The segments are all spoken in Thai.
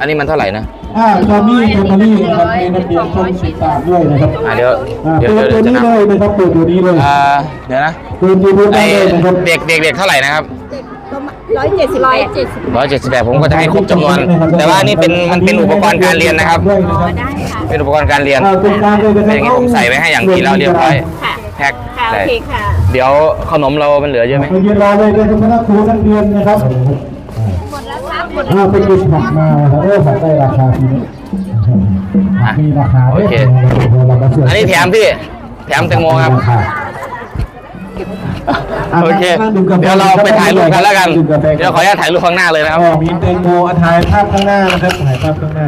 อันนี้มันเท่าไหร่นะอ่าจอมี่แฟมิลี่นะครับมีนักเรียนช่องสิบสามด้วยนะครับอ่าเดี๋ยวอ่าเดี๋ยวเปิดเดี๋ตัยววจะนี้นับเลยนะครับเปิดตัวนี้เลยอ่าเดี๋ยวนะเปิดยูทูบไอได้เลยนะครับเด็กเด็กเด็กเท่าไหร่นะครับร้อยเจ็ดสิบร้อยเจ็ดสิบร้อยเจ็ดสิบแปดผมก็จะให้ครบจำนวน แต่ว่านี่เป็นมันเป็นอุปกรณ์การเรียนนะครับด้วยนะครับได้ค่ะเป็นอุปกรณ์การเรียนอ่าเป็นการเลยนะคเป็นรับอย่างนี้ผมใส่ไว้ให้อย่างดีแล้วเรียบร้อยค่ะแพ็คค่ะโอใส่เคค่ะเดี๋ยวขนมเรามันเหลือเยอะไหมไปยืนรอเลยเลยคณะครูนักเรียนนะครับ หมดแล้วครับหมดอ่าไปกินผักมาครับเออผักได้ราคาทีนี้มีราคาด้วยโอเคเราก็ช่วยอันนี้แถมพี่ แถมแตงโมครับโอเค เดี๋ยวเราไปถ่ายรูปกันแล้วกัน เดี๋ยวขออนุญาตถ่ายรูปข้างหน้าเลยนะครับอ๋อมีแตงโมอะถ่ายภาพข้างหน้านะครับถ่ายภาพข้างหน้า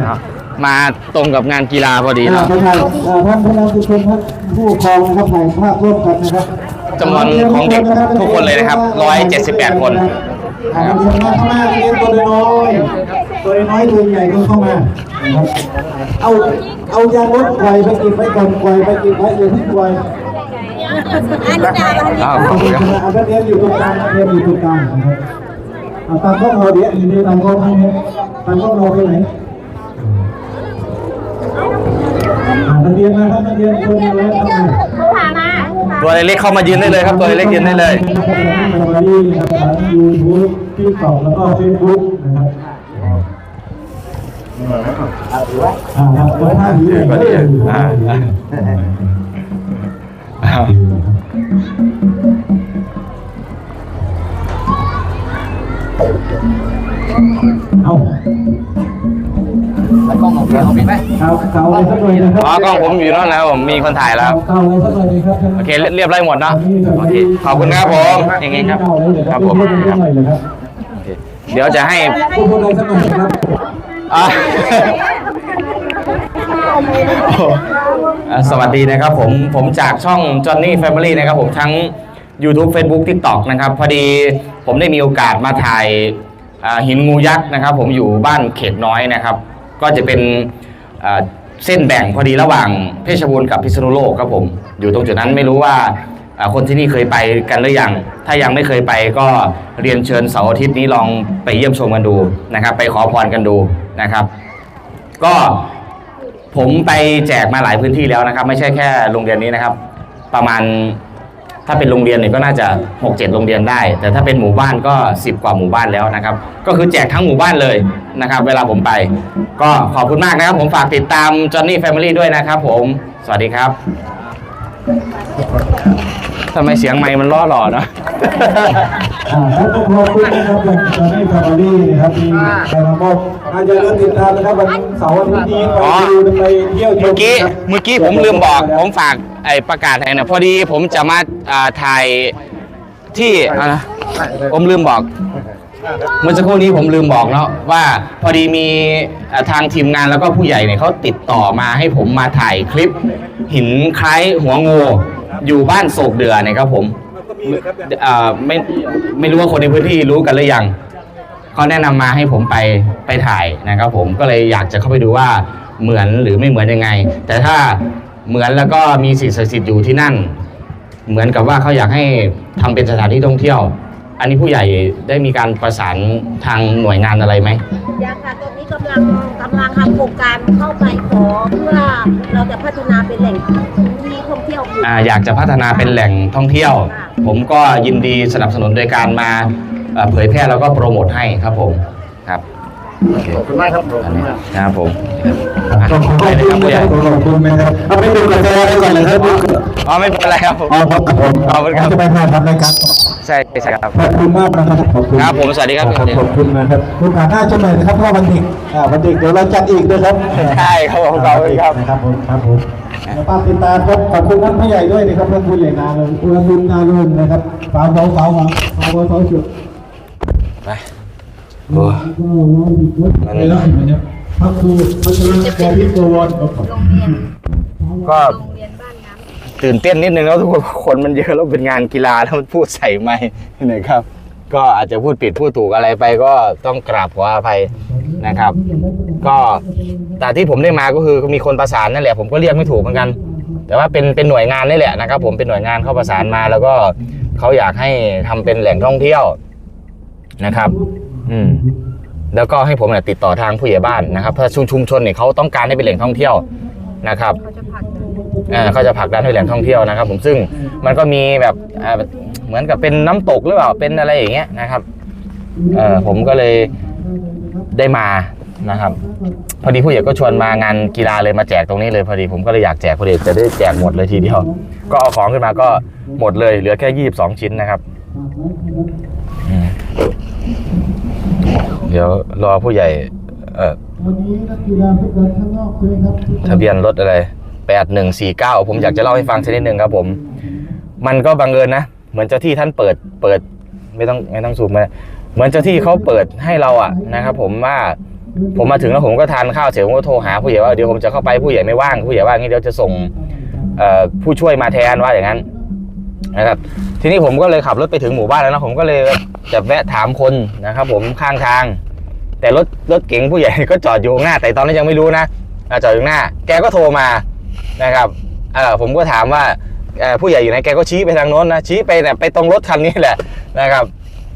มาตรงกับงานกีฬาพอดีอ่าเนาะไปถ่ายอ่าท่านพนักงานทุกคนท่านผู้ปกครองนะครับถ่ายภาพร่วมกันนะครับจำนวนของเด็กทุกคนเลยนะครับ 178 คน อ่าเรียนมาข้างหน้าเรียนตัวน้อยตัวน้อยตัวใหญ่ก็เข้ามานะครับเอาเอายางรถไกวไปกินไว้ก่อนไกวไปกินไว้อย่าเพิ่งไกวอันนี้ดาวอันนี้อ้าวเอาขอบคุณครับเอานักเรียนอยู่ตรงกลางนักเรียนอยู่ตรงกลางนะครับเอาตามกล้องเราเดี๋ยวอีกทีตามกล้องให้เนี่ยตามกล้องเราไปไหนอ่านักเรียนนะครับนักเรียนคนเล็กเข้ามาผู้พามา ตัวเล็กๆเข้ามายืนได้เลยครับตัวเล็กๆยืนได้เลยที่นะครับยูทูบที่สองแล้วก็เฟซบุ๊กนะครับอ่าครับตัวท่านี้ก็ดีอ่าเอาแล้ว กล้องของพี่เอาไปไหมเอาเก่าอะไรสักหน่อยนะครับอ๋อกล้องผมอยู่นั่นแล้วผมมีคนถ่ายแล้วเก่าอะไรสักหน่อยนะครับโอเคเรียบร้อยหมดเนาะโอเคขอบคุณครับผมอย่างงี้ครับครับผมพูดอะไรสักหน่อยเลยครับโอเคเดี๋ยวจะให้พูดอะไรสักหน่อยครับอะอะสวัสดีนะครับผมผมจากช่อง Johnny Family นะครับผมทั้ง YouTube Facebook TikTok นะครับ พอดีผมได้มีโอกาสมาถ่ายอ่าหินงูยักษ์นะครับ ผมอยู่บ้านเขตน้อยนะครับ ก็จะเป็นเส้นแบ่งพอดีระหว่างเพชรบูรณ์กับพิษณุโลกครับผม อยู่ตรงจุดนั้นไม่รู้ว่าอ่าคนที่นี่เคยไปกันหรือยัง ถ้ายังไม่เคยไปก็เรียนเชิญเสาร์อาทิตย์นี้ลองไปเยี่ยมชมกันดูนะครับ ไปขอพรกันดูนะครับ ก็ผมไปแจกมาหลายพื้นที่แล้วนะครับ ไม่ใช่แค่โรงเรียนนี้นะครับ ประมาณ ถ้าเป็นโรงเรียนเนี่ยก็น่าจะ 6 7 โรงเรียนได้ แต่ถ้าเป็นหมู่บ้านก็ 10 กว่าหมู่บ้านแล้วนะครับ ก็คือแจกทั้งหมู่บ้านเลยนะครับ เวลาผมไป ก็ขอบคุณมากนะครับ ผมฝากติดตาม Johnny Family ด้วยนะครับผม สวัสดีครับทำไมเสียงไมค์มันล่อหล่อเนอะ อ่าครับขอบคุณนะครับอย่างตอนนี้ฟาร์มี่นะครับมีใครมามอบอาจจะเริ่มติดตามนะครับวันเสาร์อาทิตย์นี้ไปดูไปเที่ยวชเมื่อกี้นะครับเมื่อกี้ผมลืมบอกผมฝากไอ้ประกาศให้นะพอดีผมจะมาอ่าถ่ายที่อะไรนะผมลืมบอก เมื่อสักครู่นี้ผมลืมบอกเนาะว่าพอดีมีอ่าทางทีมงานแล้วก็ผู้ใหญ่เนี่ยเขาติดต่อมาให้ผมมาถ่ายคลิป หินคล้ายหัวงูอยู่บ้านโศกเดือเนี่ยครับผม อ่าไม่ไม่รู้ว่าคนในพื้นที่รู้กันหรือยังเขาแนะนำมาให้ผมไปไปถ่ายนะครับ ผมก็เลยอยากจะเข้าไปดูว่าเหมือนหรือไม่เหมือนยังไง แต่ถ้าเหมือนแล้วก็มีสิ่งศักดิ์สิทธิ์อยู่ที่นั่น เหมือนกับว่าเขาอยากให้ทำเป็นสถานที่ท่องเที่ยว อันนี้ผู้ใหญ่ได้มีการประสานทางหน่วยงานอะไรไหม ยังค่ะตอนนี้กำลังกำลังทำโครงการเข้าไปขอเพื่อเราจะพัฒนาเป็นแหล่งที่ท่ องเที่ยวอ่าอยากจะพัฒนาเป็นแหล่งท่องเที่ยว ผมก็ยินดีสนับสนุนโดยการมาเผยแพร่แล้วก็โปรโมทให้ครับผม ครับขอบคุณมาก ครับอันนี้นะครับผมขอบคุณไปเลยครับผู้ใหญ่ขอบคุณนะครับเอาไปดูกระแสไปก่อนเลยครับอ๋อไม่เป็นไรครับผมอ๋อครับผมขอบคุณครับ จะไปถ่ายทำรายการใช่ใช่ครับ ขอบคุณมากนะครับขอบคุณครับผมสวัสดีครับขอบคุณนะครับคุณผ่านหน้าชมหน่อยนะครับเพราะวันเด็กอ่าวันเด็กเดี๋ยวเราจัดอีกนะครับใช่ครับผมขอบคุณครับ นะครับผมครับผมแล้วป้ากติดตามครับขอบคุณท่านผู้ใหญ่ด้วยนะครับท่านผู้ใหญ่นาเลยอุรบุญนาเลินนะครับสาวสาวสาวหวังสาวสาวสุด ไป โอ้ก็ร้อยดีครับไปแล้วเห็นไหมครับพักครูพัชรแกวิทย์โกวอนครับผมก็ตื่นเต้นนิดนึงแล้วทุกคนคนมันเยอะแล้วเป็นงานกีฬาแล้วมันพูดใส่ไม้นะครับ ก็อาจจะพูดผิดพูดถูกอะไรไปก็ต้องกราบขออภัยนะครับ ก็แต่ที่ผมได้มาก็คือมีคนประสานนั่นแหละผมก็เรียกไม่ถูกเหมือนกัน แต่ว่าเป็นเป็นหน่วยงานนี่แหละนะครับ ผมเป็นหน่วยงานเข้าประสานมาแล้วก็เขาอยากให้ทำเป็นแหล่งท่องเที่ยวนะครับ อืมแล้วก็ให้ผมเนี่ยติดต่อทางผู้ใหญ่บ้านนะครับเพราะชุมชุมชนเนี่ยเขาต้องการให้เป็นแหล่งท่องเที่ยวนะครับเอ่อเขาจะผลักดันให้แหล่งท่องเที่ยวนะครับ ผมซึ่งมันก็มีแบบเอ่อเหมือนกับเป็นน้ำตกหรือเปล่าเป็นอะไรอย่างเงี้ยนะครับเอ่อผมก็เลยได้มานะครับ พอดีผู้ใหญ่ก็ชวนมางานกีฬาเลยมาแจกตรงนี้เลยพอดีผมก็เลยอยากแจกพอดีจะได้แจกหมดเลยทีเดียวก็เอาของขึ้นมาก็หมดเลยเหลือแค่ยี่สิบสองชิ้นนะครับอืมเดี๋ยวรอผู้ใหญ่ เอ่อวันนี้นักกีฬาฟุตบอลข้างนอกใช่ไหมครับทะเบียนรถอะไรแปดหนึ่งสี่เก้าผมอยากจะเล่าให้ฟังสักนิดหนึ่งครับผม มันก็บังเอิญนะ เหมือนเจ้าที่ท่านเปิดเปิด ไม่ต้องไม่ต้องซูมมาเหมือนเจ้าที่เขาเปิดให้เราอะนะครับ ผมว่าผมมาถึงแล้วผมก็ทานข้าวเสร็จผมก็โทรหาผู้ใหญ่ว่าเดี๋ยวผมจะเข้าไปผู้ใหญ่ไม่ว่างผู้ใหญ่ว่างี้เดี๋ยวจะส่งเอ่อผู้ช่วยมาแทนว่าอย่างนั้นนะครับ ทีนี้ผมก็เลยขับรถไปถึงหมู่บ้านแล้วนะผมก็เลยจะแวะถามคนนะครับ ผมข้างทาง แต่รถรถเก๋งผู้ใหญ่ก็จอดอยู่หน้า แต่ตอนนั้นยังไม่รู้นะจอดอยู่หน้า แกก็โทรมานะครับเออผมก็ถามว่าผู้ใหญ่อยู่ไหนแกก็ชี้ไปทางโน้นนะชี้ไปเนี่ยไปตรงรถคันนี้แหละนะครับ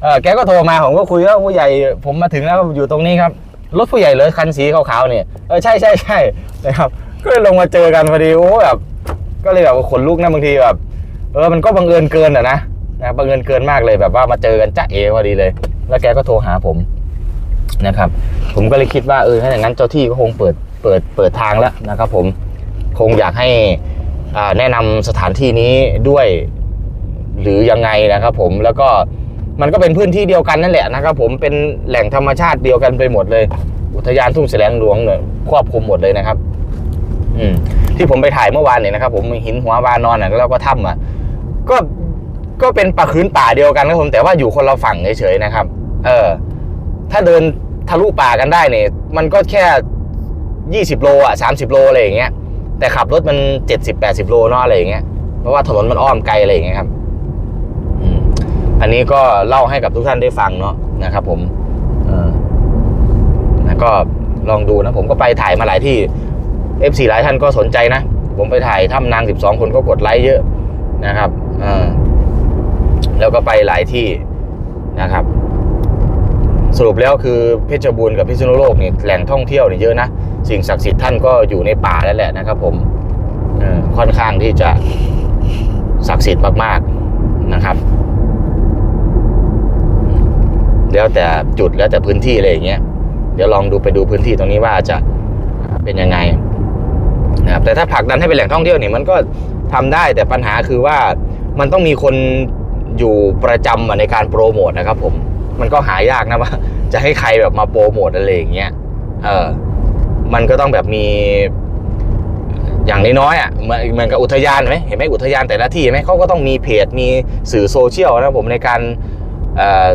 เออแกก็โทรมาผมก็คุยว่าผู้ใหญ่ผมมาถึงแล้วอยู่ตรงนี้ครับรถผู้ใหญ่เลยคันสีขาวๆเนี่ยเออใช่ใช่ใช่นะครับก็เลยลงมาเจอกันพอดีโอ้แบบก็เลยแบบขนลุกนะบางทีแบบเออมันก็บังเอิญเกินอะนะนะบังเอิญเกินมากเลยแบบว่ามาเจอกันจ้าเอพอดีเลย แล้วแกก็โทรหาผม นะครับ ผมก็เลยคิดว่าเออถ้าอย่างนั้นเจ้าที่ก็คงเปิดเปิดเปิดทางแล้วนะครับผมคงอยากให้แนะนำสถานที่นี้ด้วย หรือยังไงนะครับ ผมแล้วก็มันก็เป็นพื้นที่เดียวกันนั่นแหละนะครับ ผมเป็นแหล่งธรรมชาติเดียวกันไปหมดเลย อุทยานทุ่งแสลงหลวงเนี่ยครอบคลุมหมดเลยนะครับ อืมที่ผมไปถ่ายเมื่อวานเนี่ยนะครับ ผมหินหัววานอนอะแล้วก็ถ้ำอะก็ก็เป็นป่าคืนป่าเดียวกันครับผมแต่ว่าอยู่คนละฝั่งเฉยๆนะครับ เออ ถ้าเดินทะลุป่ากันได้เนี่ย มันก็แค่ยี่สิบโลอะสามสิบโลอะไรอย่างเงี้ย แต่ขับรถมันเจ็ดสิบแปดสิบโลเนาะอะไรอย่างเงี้ย เพราะว่าถนนมันอ้อมไกลอะไรอย่างเงี้ยครับอันนี้ก็เล่าให้กับทุกท่านได้ฟังเนาะนะครับ ผมเออนะก็ลองดูนะ ผมก็ไปถ่ายมาหลายที่ F4 หลายท่านก็สนใจนะ ผมไปถ่ายถ้ำนาง 12 คนก็กดไลค์เยอะนะครับออแล้วก็ไปหลายที่นะครับ สรุปแล้วคือเพชรบูรณ์กับพิษณุโลกนี่แหล่งท่องเที่ยวนี่เยอะนะ สิ่งศักดิ์สิทธิ์ท่านก็อยู่ในป่าแล้วแหละนะครับ ผมค่อนข้างที่จะศักดิ์สิทธิ์มากๆนะครับ แล้วแต่จุดแล้วแต่พื้นที่อะไรอย่างเงี้ยเดี๋ยวลองดูไปดูพื้นที่ตรงนี้ว่าจะเป็นยังไงนะครับแต่ถ้าผลักดันให้เป็นแหล่งท่องเที่ยวนี่มันก็ทำได้แต่ปัญหาคือว่ามันต้องมีคนอยู่ประจำในการโปรโมทนะครับผม มันก็หายากนะว่า จะให้ใครแบบมาโปรโมทอะไรอย่างเงี้ยเออมันก็ต้องแบบมี อย่างน้อยๆอะเหมือนเหมือนกับอุทยานไหมเห็นไหมอุทยานแต่ละที่เห็นไหมเขาก็ต้องมีเพจมีสื่อโซเชียลนะผมในการเอ่อ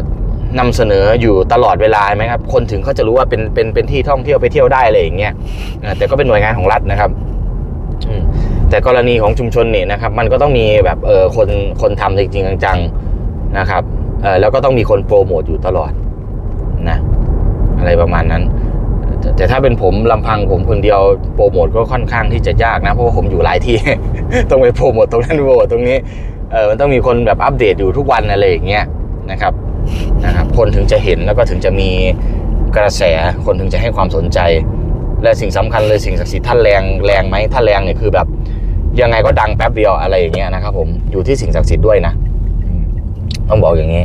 นำเสนออยู่ตลอดเวลาไหมครับ คนถึงเขาจะรู้ว่าเป็นเป็นเป็นที่ท่องเที่ยวไปเที่ยวได้อะไรอย่างเงี้ยแต่ก็เป็นหน่วยงานของรัฐนะครับแต่กรณีของชุมชนเนี่ยนะครับ มันก็ต้องมีแบบเออคนคนทำจริงๆจังๆนะครับ แล้วก็ต้องมีคนโปรโมทอยู่ตลอดนะอะไรประมาณนั้น แต่ถ้าเป็นผมลำพังผมคนเดียวโปรโมทก็ค่อนข้างที่จะยากนะ เพราะว่าผมอยู่หลายที่ต้องไปโปรโมทตรงนั้นโปรโมทตรงนี้เออมันต้องมีคนแบบอัปเดตอยู่ทุกวันอะไรอย่างเงี้ยนะครับนะครับคนถึงจะเห็นแล้วก็ถึงจะมีกระแสคนถึงจะให้ความสนใจ และสิ่งสำคัญเลยสิ่งศักดิ์สิทธิ์ท่านแรงแรงไหมถ้านแรงเนี่ยคือแบบยังไงก็ดังแป๊บเดียวอะไรอย่างเงี้ยนะครับผมอยู่ที่สิ่งศักดิ์สิทธิ์ด้วยนะ ต้องบอกอย่างนี้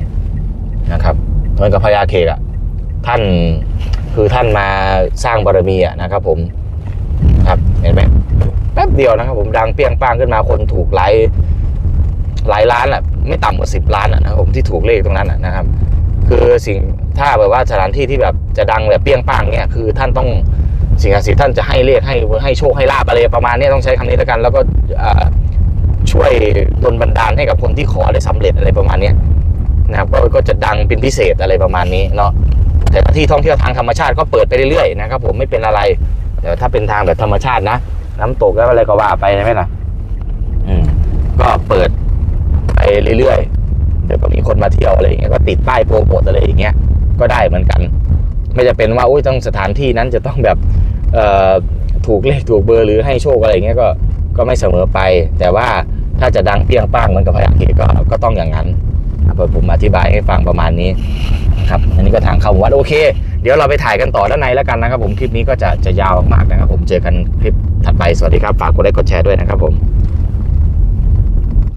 นะครับเหมือนกับพญาเขกอะท่านคือท่านมาสร้างบารมีอะนะครับ ผมครับเห็นไหมแป๊บเดียวนะครับ ผมดังเปรี้ยงป้างขึ้นมาคนถูกหลายหลายล้านอะไม่ต่ำกว่าสิบล้านอะนะครับผมที่ถูกเลขตรงนั้นอะนะครับ คือสิ่งถ้าแบบว่าสถานที่ที่แบบจะดังแบบเปรี้ยงป้างเนี้ยคือท่านต้องสิ่งศักดิ์สิทธิ์ท่านจะให้เลขให้ให้โชคให้ลาบอะไรประมาณเนี้ยต้องใช้คำนี้แล้วกัน แล้วก็ ช่วยดลบันดาลให้กับคนที่ขอได้สำเร็จอะไรประมาณนี้นะครับก็ก็จะดังเป็นพิเศษอะไรประมาณนี้เนาะแต่ที่ท่องเที่ยวทางธรรมชาติก็เปิดไปเรื่อยๆนะครับผมไม่เป็นอะไรแต่ถ้าเป็นทางแบบธรรมชาตินะ น้ำตกแล้วอะไรก็ว่าไปใช่ไหมล่ะอืมก็เปิดไปเรื่อยๆเดี๋ยวก็มีคนมาเที่ยวอะไรอย่างเงี้ยก็ติดป้ายโปรโมทอะไรอย่างเงี้ยก็ได้เหมือนกัน ไม่จะเป็นว่าอุ้ยต้องสถานที่นั้นจะต้องแบบเอ่อถูกเลขถูกเบอร์หรือให้โชคอะไรอย่างเงี้ยก็ก็ไม่เสมอไป แต่ว่า ถ้าจะดังเปรี้ยงป้างเหมือนกับพระยาเกก็ก็ต้องอย่างนั้นครับผมอธิบายให้ฟังประมาณนี้ครับอันนี้ก็ทางเข้าวัดโอเค เดี๋ยวเราไปถ่ายกันต่อด้านในแล้วกันนะครับผมคลิปนี้ก็จะจะยาวมากนะครับผมเจอกันคลิปถัดไปสวัสดีครับฝากกดไลค์กดแชร์ด้วยนะครับผม